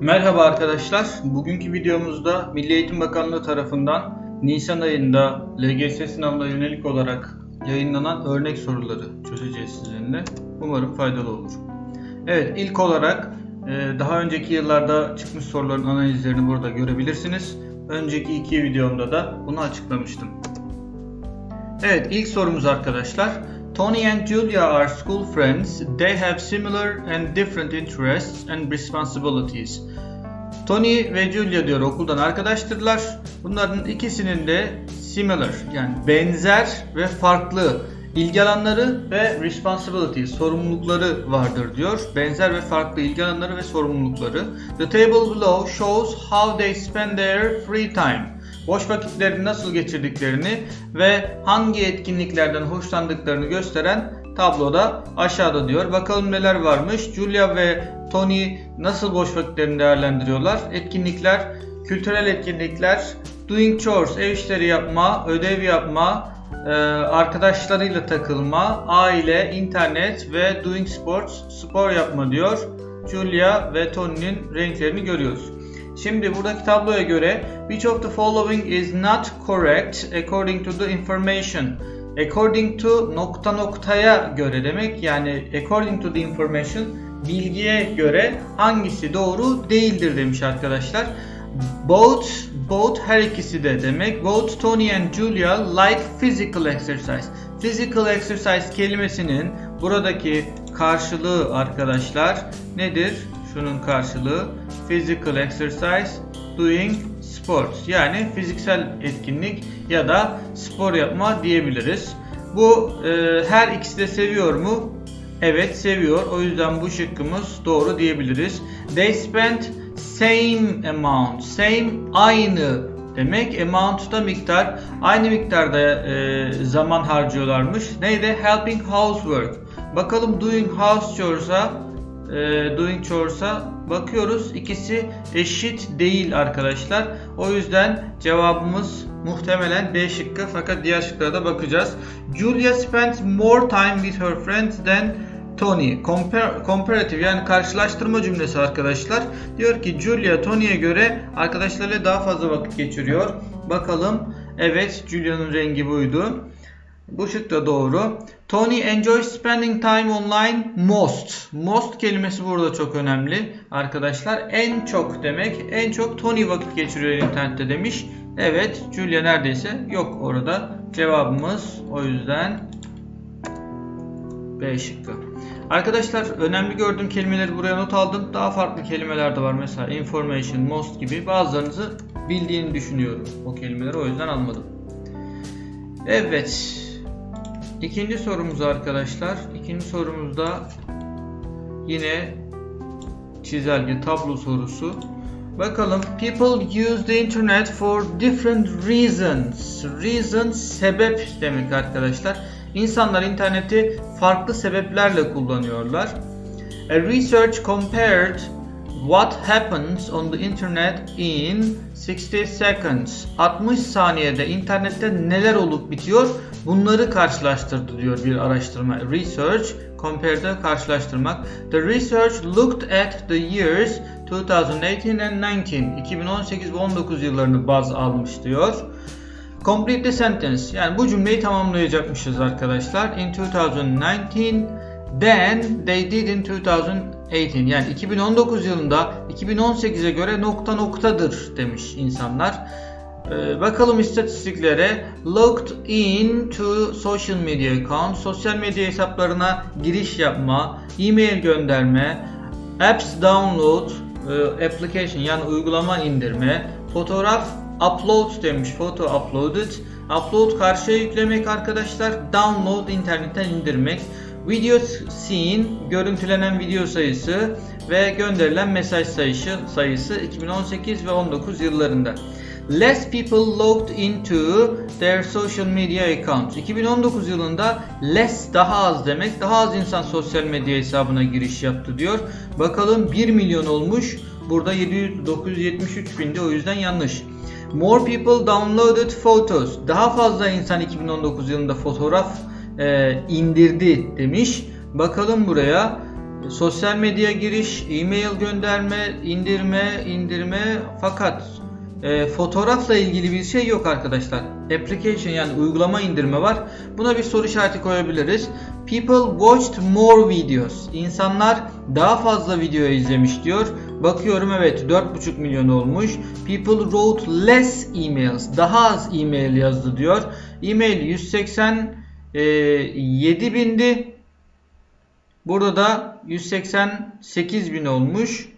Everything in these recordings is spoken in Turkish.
Merhaba arkadaşlar. Bugünkü videomuzda Milli Eğitim Bakanlığı tarafından Nisan ayında LGS sınavına yönelik olarak yayınlanan örnek soruları çözeceğiz sizinle. Umarım faydalı olur. Evet, ilk olarak e, daha önceki yıllarda çıkmış soruların analizlerini burada görebilirsiniz. Önceki iki videomda da bunu açıklamıştım. Evet, ilk sorumuz arkadaşlar. Tony and Julia are school friends. They have similar and different interests and responsibilities. Tony ve Julia diyor okuldan arkadaştırlar. Bunların ikisinin de similar yani benzer ve farklı ilgi alanları ve responsibility sorumlulukları vardır diyor. Benzer ve farklı ilgi alanları ve sorumlulukları. The table below shows how they spend their free time. Boş vakitlerini nasıl geçirdiklerini ve hangi etkinliklerden hoşlandıklarını gösteren tabloda aşağıda diyor. Bakalım neler varmış. Julia ve Tony nasıl boş vakitlerini değerlendiriyorlar? Etkinlikler, kültürel etkinlikler, doing chores, ev işleri yapma, ödev yapma, e, arkadaşlarıyla takılma, aile, internet ve doing sports, spor yapma diyor. Julia ve Tony'nin renklerini görüyoruz. Şimdi buradaki tabloya göre which of the following is not correct according to the information. According to nokta noktaya göre demek yani according to the information bilgiye göre hangisi doğru değildir demiş arkadaşlar. Both both her ikisi de demek. Both Tony and Julia like physical exercise. Physical exercise kelimesinin buradaki karşılığı arkadaşlar nedir? Şunun karşılığı physical exercise doing sports. Yani fiziksel etkinlik ya da spor yapma diyebiliriz. Bu e, her ikisi de seviyor mu? Evet seviyor. O yüzden bu şıkkımız doğru diyebiliriz. They spend same amount. Same aynı demek. Amount da miktar. Aynı miktarda e, zaman harcıyorlarmış. Neydi? Helping housework. Bakalım doing house chores'a e, doing chores'a bakıyoruz. İkisi eşit değil arkadaşlar. O yüzden cevabımız muhtemelen B şıkkı fakat diğer şıklara da bakacağız. Julia spends more time with her friends than Tony. Compar comparative yani karşılaştırma cümlesi arkadaşlar. Diyor ki Julia Tony'ye göre arkadaşlarıyla daha fazla vakit geçiriyor. Bakalım. Evet Julia'nın rengi buydu. Bu şık da doğru. Tony enjoys spending time online most. Most kelimesi burada çok önemli arkadaşlar. En çok demek. En çok Tony vakit geçiriyor internette demiş. Evet Julia neredeyse yok orada. Cevabımız o yüzden B şıkkı. Arkadaşlar önemli gördüğüm kelimeleri buraya not aldım. Daha farklı kelimeler de var. Mesela information, most gibi. Bazılarınızı bildiğini düşünüyorum o kelimeleri. O yüzden almadım. Evet. İkinci sorumuz arkadaşlar. İkinci sorumuzda yine çizelge tablo sorusu. Bakalım. People use the internet for different reasons. Reason sebep demek arkadaşlar. İnsanlar interneti farklı sebeplerle kullanıyorlar. A research compared what happens on the internet in 60 seconds. 60 saniyede internette neler olup bitiyor bunları karşılaştırdı diyor bir araştırma. Research compare'da karşılaştırmak. The research looked at the years 2018 and 19. 2018 ve 19 yıllarını baz almış diyor. Complete the sentence. Yani bu cümleyi tamamlayacakmışız arkadaşlar. In 2019 then they did in 2018. Yani 2019 yılında 2018'e göre nokta noktadır demiş insanlar. Ee, bakalım istatistiklere. Logged in to social media account. Sosyal medya hesaplarına giriş yapma, e-mail gönderme, apps download, e, application yani uygulama indirme, fotoğraf upload demiş. Photo uploaded. Upload karşıya yüklemek arkadaşlar. Download internetten indirmek. Video seen görüntülenen video sayısı ve gönderilen mesaj sayısı sayısı 2018 ve 19 yıllarında. Less people logged into their social media accounts. 2019 yılında less daha az demek. Daha az insan sosyal medya hesabına giriş yaptı diyor. Bakalım 1 milyon olmuş. Burada 700, 973 binde o yüzden yanlış. More people downloaded photos. Daha fazla insan 2019 yılında fotoğraf e, indirdi demiş. Bakalım buraya. sosyal medya giriş, e-mail gönderme, indirme, indirme fakat e, fotoğrafla ilgili bir şey yok arkadaşlar. Application yani uygulama indirme var. Buna bir soru işareti koyabiliriz. People watched more videos. İnsanlar daha fazla video izlemiş diyor. Bakıyorum evet 4,5 milyon olmuş. People wrote less emails. Daha az e-mail yazdı diyor. E-mail 187 bindi. Burada da 188 bin olmuş.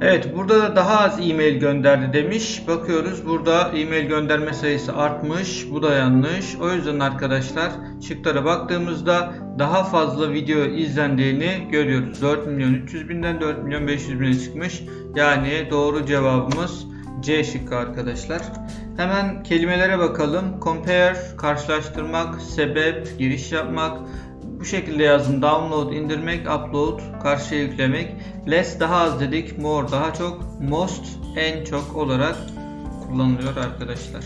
Evet burada da daha az e-mail gönderdi demiş. Bakıyoruz burada e-mail gönderme sayısı artmış. Bu da yanlış. O yüzden arkadaşlar şıklara baktığımızda daha fazla video izlendiğini görüyoruz. 4 milyon 300 binden 4 milyon 500 bine çıkmış. Yani doğru cevabımız C şıkkı arkadaşlar. Hemen kelimelere bakalım. Compare, karşılaştırmak, sebep, giriş yapmak. Bu şekilde yazdım. Download, indirmek, upload, karşıya yüklemek. Less daha az dedik. More daha çok. Most en çok olarak kullanılıyor arkadaşlar.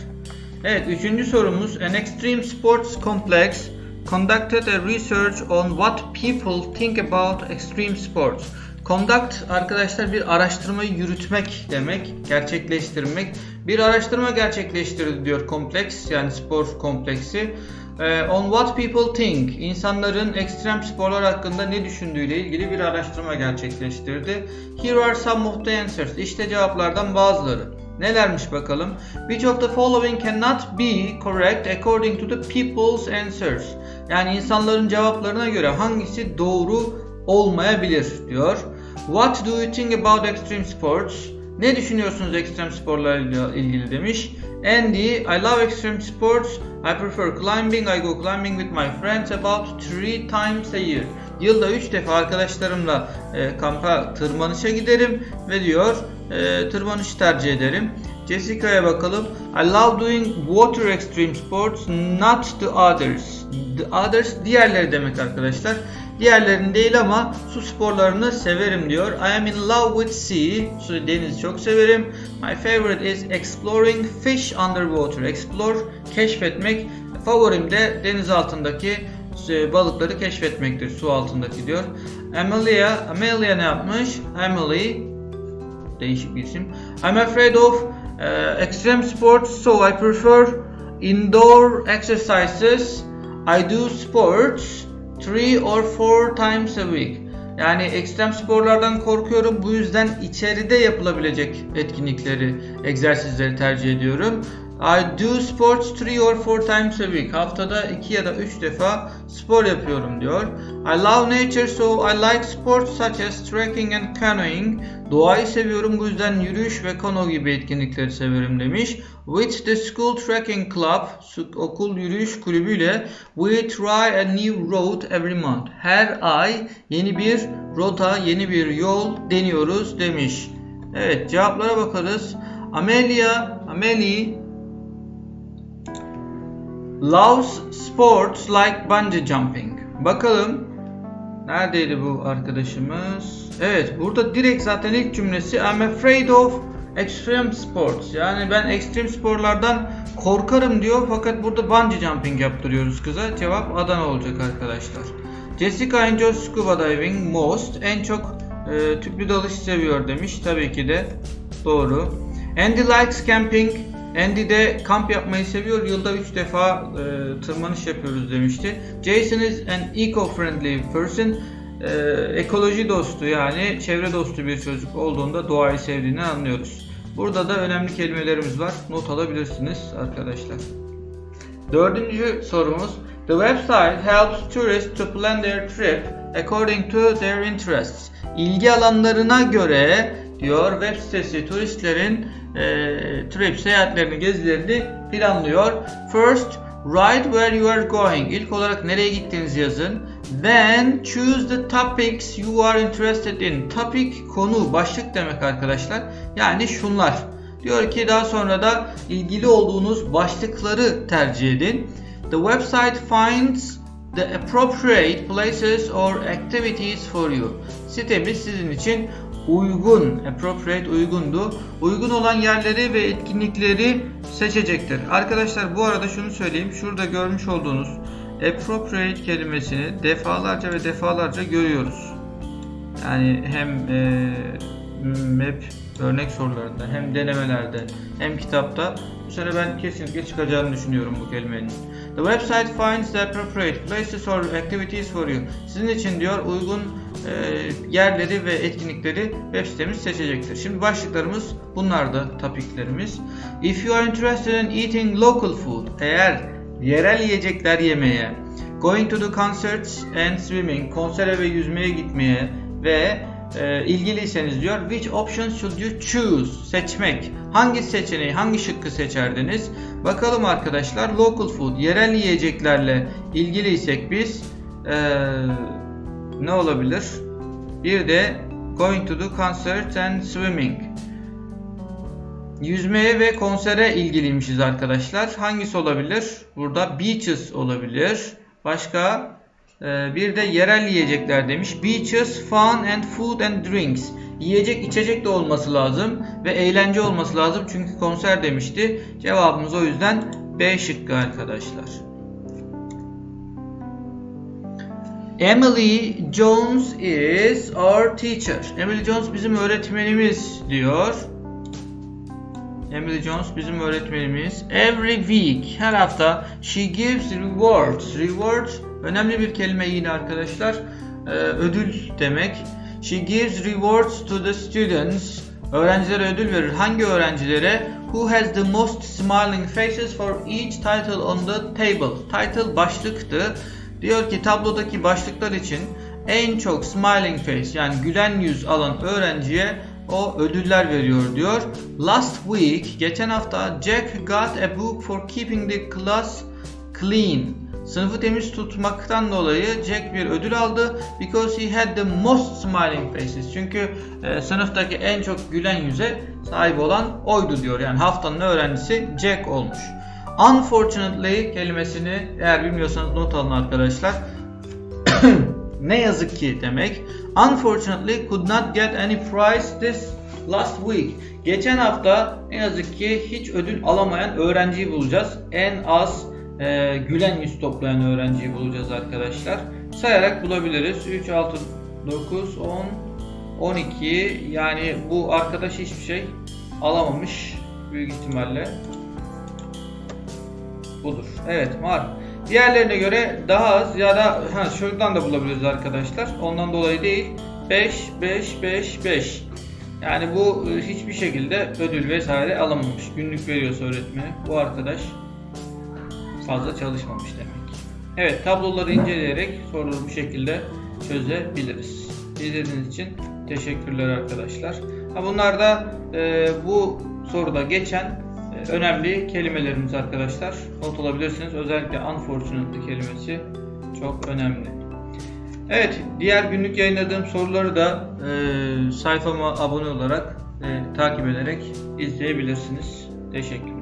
Evet üçüncü sorumuz. An extreme sports complex conducted a research on what people think about extreme sports. Conduct arkadaşlar bir araştırmayı yürütmek demek, gerçekleştirmek. Bir araştırma gerçekleştirdi diyor kompleks yani spor kompleksi. Ee, on what people think, insanların ekstrem sporlar hakkında ne düşündüğüyle ilgili bir araştırma gerçekleştirdi. Here are some of the answers. İşte cevaplardan bazıları. Nelermiş bakalım? Which of the following cannot be correct according to the people's answers? Yani insanların cevaplarına göre hangisi doğru olmayabilir diyor. What do you think about extreme sports? Ne düşünüyorsunuz ekstrem sporlarla ilgili demiş. Andy, I love extreme sports. I prefer climbing. I go climbing with my friends about three times a year. Yılda 3 defa arkadaşlarımla e, kampa tırmanışa giderim ve diyor e, tırmanışı tercih ederim. Jessica'ya bakalım. I love doing water extreme sports, not the others. The others diğerleri demek arkadaşlar. Diğerlerini değil ama su sporlarını severim diyor. I am in love with sea. Su deniz çok severim. My favorite is exploring fish underwater. Explore keşfetmek. Favorim de deniz altındaki e, balıkları keşfetmektir. Su altındaki diyor. Amelia, Amelia ne yapmış? Emily değişik bir isim. I'm afraid of uh, extreme sports so I prefer indoor exercises. I do sports three or four times a week. Yani ekstrem sporlardan korkuyorum. Bu yüzden içeride yapılabilecek etkinlikleri, egzersizleri tercih ediyorum. I do sports three or four times a week. Haftada iki ya da üç defa spor yapıyorum diyor. I love nature so I like sports such as trekking and canoeing. Doğayı seviyorum bu yüzden yürüyüş ve kano gibi etkinlikleri severim demiş. With the school trekking club, okul yürüyüş kulübüyle we try a new route every month. Her ay yeni bir rota, yeni bir yol deniyoruz demiş. Evet cevaplara bakarız. Amelia, Amelie loves sports like bungee jumping. Bakalım neredeydi bu arkadaşımız? Evet burada direkt zaten ilk cümlesi I'm afraid of extreme sports. Yani ben ekstrem sporlardan korkarım diyor fakat burada bungee jumping yaptırıyoruz kıza. Cevap Adana olacak arkadaşlar. Jessica enjoys scuba diving most. En çok e, tüplü dalış seviyor demiş. Tabii ki de doğru. Andy likes camping. Andy de kamp yapmayı seviyor. Yılda 3 defa e, tırmanış yapıyoruz demişti. Jason is an eco-friendly person. E, ekoloji dostu yani çevre dostu bir çocuk olduğunda doğayı sevdiğini anlıyoruz. Burada da önemli kelimelerimiz var. Not alabilirsiniz arkadaşlar. Dördüncü sorumuz. The website helps tourists to plan their trip according to their interests. İlgi alanlarına göre diyor web sitesi turistlerin e, trip seyahatlerini, gezilerini planlıyor. First, write where you are going. İlk olarak nereye gittiğinizi yazın. Then choose the topics you are interested in. Topic konu, başlık demek arkadaşlar. Yani şunlar. Diyor ki daha sonra da ilgili olduğunuz başlıkları tercih edin. The website finds the appropriate places or activities for you. Sitemiz sizin için uygun, appropriate uygundu. Uygun olan yerleri ve etkinlikleri seçecektir. Arkadaşlar bu arada şunu söyleyeyim. Şurada görmüş olduğunuz appropriate kelimesini defalarca ve defalarca görüyoruz. Yani hem e, map örnek sorularında hem denemelerde hem kitapta bu sene ben kesinlikle çıkacağını düşünüyorum bu kelimenin. The website finds the appropriate places or activities for you. Sizin için diyor uygun e, yerleri ve etkinlikleri web sitemiz seçecektir. Şimdi başlıklarımız bunlar da topiklerimiz. If you are interested in eating local food, eğer yerel yiyecekler yemeye, going to the concerts and swimming, konsere ve yüzmeye gitmeye ve e, ilgiliyseniz diyor which options should you choose? Seçmek. Hangi seçeneği hangi şıkkı seçerdiniz? Bakalım arkadaşlar local food yerel yiyeceklerle ilgiliysek biz e, ne olabilir? Bir de going to the concerts and swimming. Yüzmeye ve konsere ilgiliymişiz arkadaşlar. Hangisi olabilir? Burada beaches olabilir. Başka bir de yerel yiyecekler demiş. Beaches, fun and food and drinks. Yiyecek içecek de olması lazım ve eğlence olması lazım çünkü konser demişti. Cevabımız o yüzden B şıkkı arkadaşlar. Emily Jones is our teacher. Emily Jones bizim öğretmenimiz diyor. Emily Jones bizim öğretmenimiz. Every week, her hafta she gives rewards. Rewards önemli bir kelime yine arkadaşlar. Ee, ödül demek. She gives rewards to the students. Öğrencilere ödül verir. Hangi öğrencilere? Who has the most smiling faces for each title on the table. Title başlıktı. Diyor ki tablodaki başlıklar için en çok smiling face yani gülen yüz alan öğrenciye o ödüller veriyor diyor. Last week, geçen hafta Jack got a book for keeping the class clean. Sınıfı temiz tutmaktan dolayı Jack bir ödül aldı. Because he had the most smiling faces. Çünkü e, sınıftaki en çok gülen yüze sahip olan oydu diyor. Yani haftanın öğrencisi Jack olmuş. Unfortunately kelimesini eğer bilmiyorsanız not alın arkadaşlar. ne yazık ki demek. Unfortunately could not get any prize this last week. Geçen hafta ne yazık ki hiç ödül alamayan öğrenciyi bulacağız. En az e, gülen yüz toplayan öğrenciyi bulacağız arkadaşlar. Sayarak bulabiliriz. 3, 6, 9, 10, 12 yani bu arkadaş hiçbir şey alamamış büyük ihtimalle. Budur. Evet var. Diğerlerine göre daha az ya da ha, şuradan da bulabiliriz arkadaşlar. Ondan dolayı değil. 5, 5, 5, 5. Yani bu e, hiçbir şekilde ödül vesaire alamamış. Günlük veriyorsa öğretmeni. Bu arkadaş fazla çalışmamış demek. Evet tabloları inceleyerek soruları bu şekilde çözebiliriz. İzlediğiniz için teşekkürler arkadaşlar. Ha, bunlar da e, bu soruda geçen e, önemli kelimelerimiz arkadaşlar. Not alabilirsiniz. Özellikle unfortunate kelimesi çok önemli. Evet, diğer günlük yayınladığım soruları da e, sayfama abone olarak e, takip ederek izleyebilirsiniz. Teşekkürler.